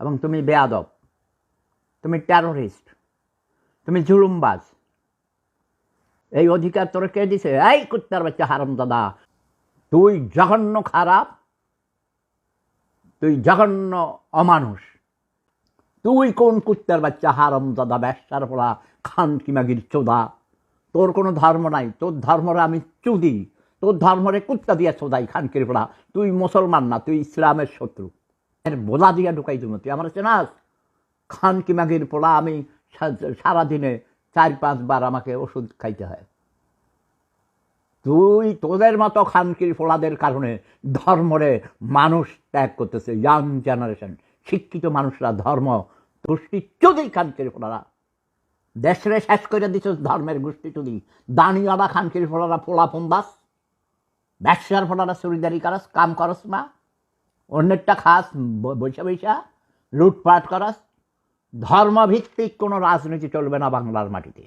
এবং তুমি বেয়াদব, তুমি টেরোরিস্ট তুমি জুলুমবাজ। এই অধিকার তোর কে দিছে? এই কুত্তার বাচ্চা হারাম দাদা তুই জঘন্য খারাপ, তুই জঘন্য অমানুষ। তুই কোন কুত্তার বাচ্চা হারাম দাদা ব্যবসার পড়া খান কিমাগির চোদা? তোর কোনো ধর্ম নাই, তোর ধর্মরে আমি চুদি, তোর ধর্মরে কুত্তা দিয়ে চোদাই খানকির পড়া তুই মুসলমান না, তুই ইসলামের শত্রু। এর বোঝা দিয়ে ঢুকাই তুমি তুই। আমার চেনাস খান কিমাগির পোড়া আমি সারাদিনে চার পাঁচবার আমাকে ওষুধ খাইতে হয়। তুই তোদের মতো খানকির ফোলাদের কারণে ধর্মরে মানুষ ত্যাগ করতেছে ইয়াং জেনারেশন শিক্ষিত মানুষরা ধর্ম গোষ্ঠী চুদি খানকির ফোলারা দেশরে শেষ করে দিছ ধর্মের গোষ্ঠী চুদি। দানিয়ালা খানকির ফোলারা ফোলা ফন্দাস ব্যবসার ফোলারা চুরিদারি করস, কাম করস না। অন্যেরটা খাস বৈশা বৈশা লুটপাট করাস। ধর্মভিত্তিক কোনো রাজনীতি চলবে না বাংলার মাটিতে।